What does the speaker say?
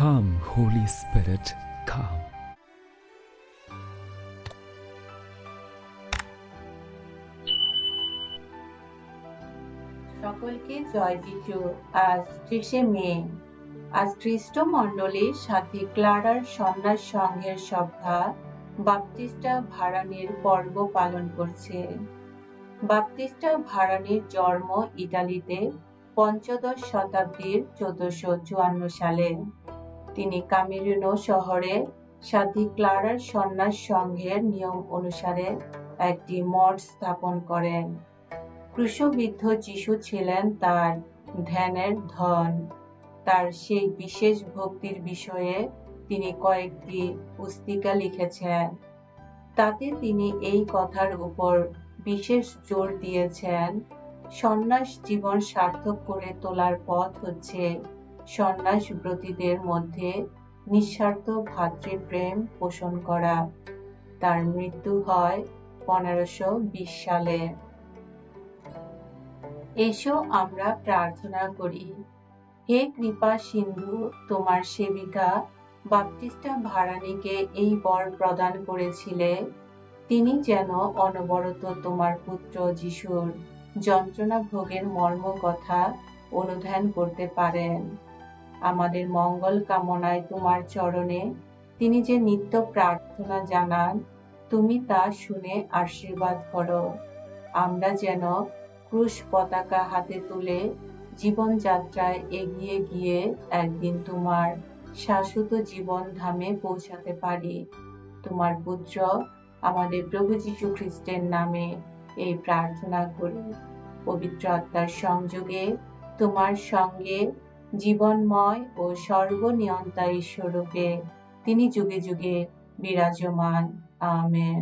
Come, Holy Spirit, come. সকলকে জয় যিশু আজ ত্রিশে মে। আজ খ্রিস্ট মণ্ডলীর সাথে ক্লারার সন্ন্যাস সংঘের সভা বাপটিস্টা ভাড়ানির পর্ব পালন করছে। বাপটিস্টা ভাড়ানির জন্ম ইতালিতে পঞ্চদশ শতাব্দীর চোদ্দশো চুয়ান্ন সালে। তিনি কামেরুনো শহরে সাথী ক্লারার সন্ন্যাস সংঘের নিয়ম অনুসারে একটি মঠ স্থাপন করেন। ক্রুশবিদ্ধ যিশু ছিলেন তার ধ্যানের ধন। তার সেই বিশেষ ভক্তির বিষয়ে তিনি কয়েকটি পুস্তিকা লিখেছেন। তাতে তিনি এই কথার উপর বিশেষ জোর দিয়েছেন, সন্ন্যাস জীবন সার্থক করে তোলার পথ হচ্ছে সন্ন্যাস ব্রতীদের মধ্যে নিঃস্বার্থ ভাতৃপ্রেম পোষণ করা। তার মৃত্যু হয় পনেরোশো বিশ সালে। এসো আমরা প্রার্থনা করি। হে কৃপা সিন্ধু, তোমার সেবিকা, বাপ্তিস্টা ভাড়ানিকে এই বর প্রদান করেছিলে। তিনি যেন অনবরত তোমার পুত্র যিশুর যন্ত্রণা ভোগের মর্ম কথা অনুধ্যান করতে পারেন। আমাদের মঙ্গল কামনায় তোমার চরণে। তিনি যে নিত্য প্রার্থনা জানান, তুমি তা শুনে আশীর্বাদ করো। আমরা যেন ক্রুশ পতাকা হাতে তুলে জীবনযাত্রায় এগিয়ে গিয়ে একদিন তোমার শাশ্বত জীবন ধামে পৌঁছাতে পারি। তোমার পুত্র আমাদের প্রভু যীশু খ্রিস্টের নামে এই প্রার্থনা করি। পবিত্র আত্মার সংযোগে, তোমার সঙ্গে জীবনময় ও সর্বনিয়ন্তা ঈশ্বরূপে তিনি যুগে যুগে বিরাজমান। আমেন।